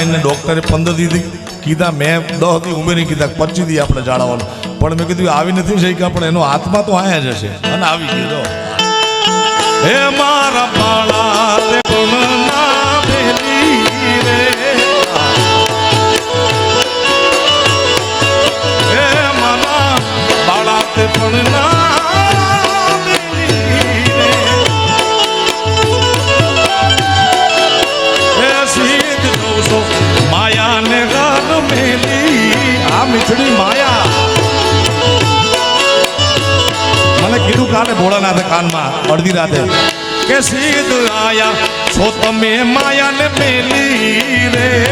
એને ડૉક્ટરે પંદર દીધી, કીધા, મેં દસ દી ઉમેરી કીધા પચી દી આપણે જાળવવાનું. પણ મેં કીધું, આવી નથી શક્યા, પણ એનો આત્મા તો આયા જ હશે. અને આવી ગયો. હે મારા બાળા પણ ના સીધ દોસો મીઠડી માયા. મને કીધું કાલે ભોળાનાથે કાનમાં, અડધી રાતે. કે સીધ આયા છો તમે માયાને મેલી રે.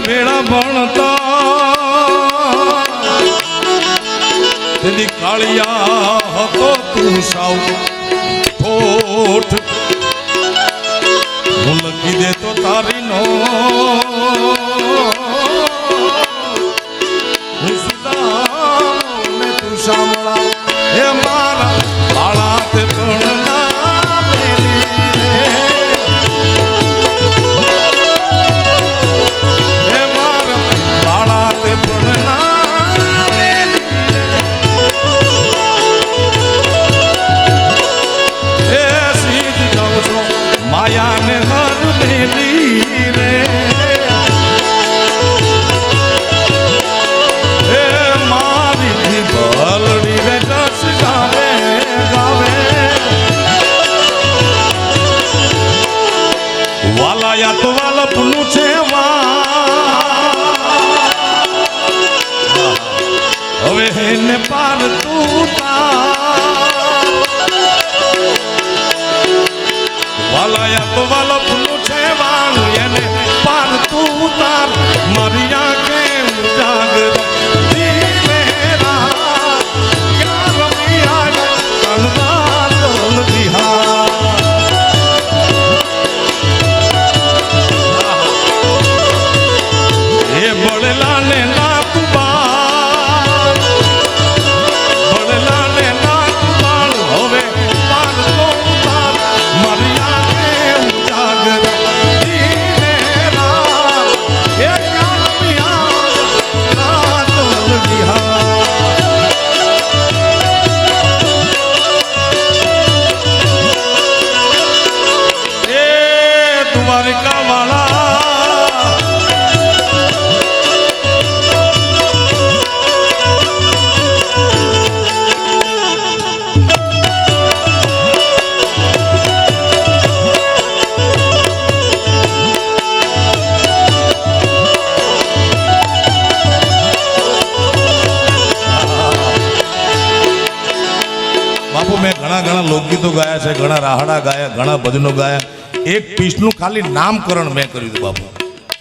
ભેળા ભણતા. તેની કાળિયા હતો તું સાવ ઠોઠ. હું લખી દે તો તારી નો એને પાર તું ઘણા ઘણા લોકગીતો ગાયા છે, ઘણા રાહડા ગાયા, ઘણા ભજનો ગાયા. એક પીસનું ખાલી નામકરણ મેં કર્યું હતું બાપુ.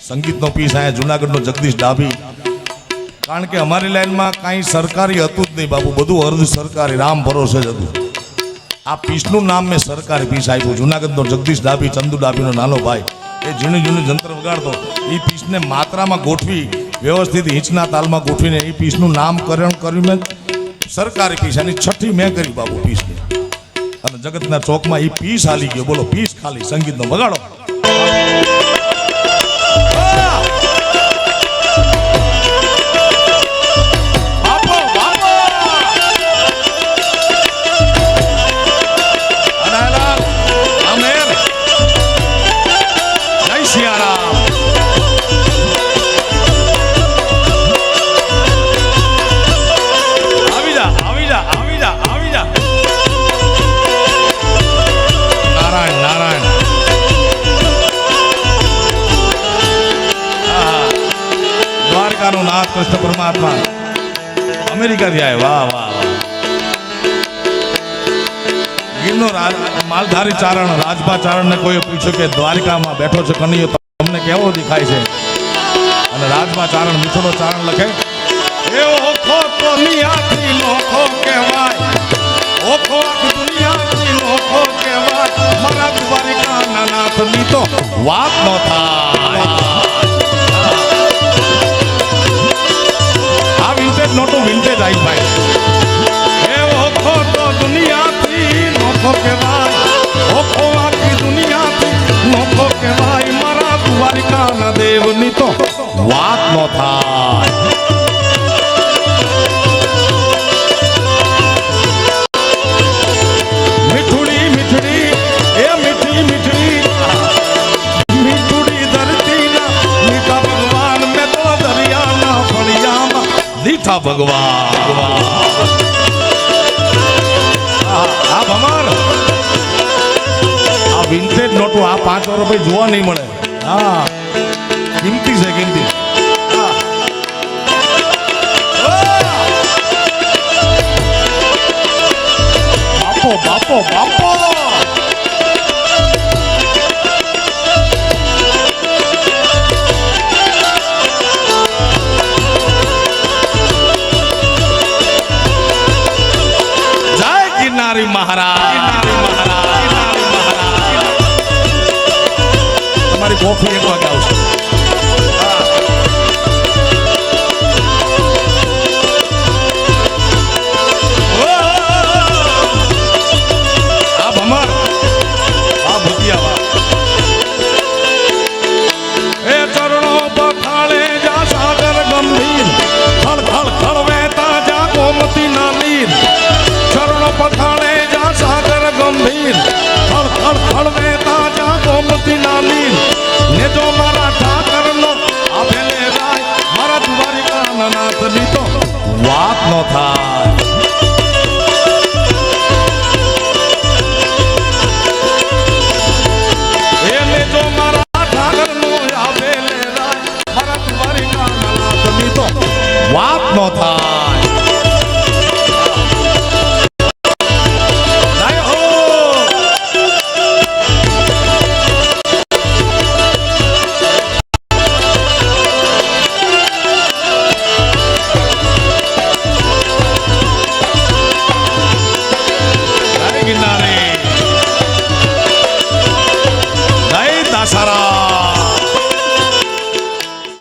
સંગીતનો પીસ આયા, જુનાગઢનો જગદીશ ડાભી. કારણ કે અમારી લાઈનમાં કાંઈ સરકારી હતું જ નહીં બાપુ, બધું અર્ધ સરકારી, રામ ભરોસે જ હતું. આ પીસનું નામ મેં સરકારી પીસ આપ્યું, જુનાગઢનો જગદીશ ડાભી, ચંદુ ડાભીનો નાનો ભાઈ. એ ઝીણું ઝીણું જંત્ર વગાડતો. એ પીસને માત્રામાં ગોઠવી, વ્યવસ્થિત હિંચના તાલમાં ગોઠવીને એ પીસનું નામકરણ કર્યું મેં. સરકારી પીસ એની છઠ્ઠી મેં કરી બાપુ પીસની. અને જગતના ચોકમાં એ પીસ હાલી ગયો. બોલો પીસ ખાલી. સંગીતનો વગાડો પરમાત્મા અમેરિકાથી આવ્યા વાહ વાહ ગીરનો માલધારી ચારણ, રાજભા ચારણને કોઈ પૂછ્યું કે દ્વારિકામાં બેઠો છે કનૈયો તમને કેવો દેખાય છે? અને રાજભા ચારણ મીઠોનો ચારણ લખે, એ ઓખો તો નિયાથી નોખો કહેવાય. ઓખો આખી દુનિયાથી નોખો કહેવાય. મારા દ્વારિકાના નાથની તો વાત ન થાય. દીઠા ભગવાન. આ ભમાર. આ વિન્ટેજ નોટો, આ પાંચ રૂપિયા જોવા નહીં મળે. હા. કિંમતી છે, કિંમતી. બાપો બાપો બાપો. મહારાજ. તમારી કોફી એક વાગે આવશે.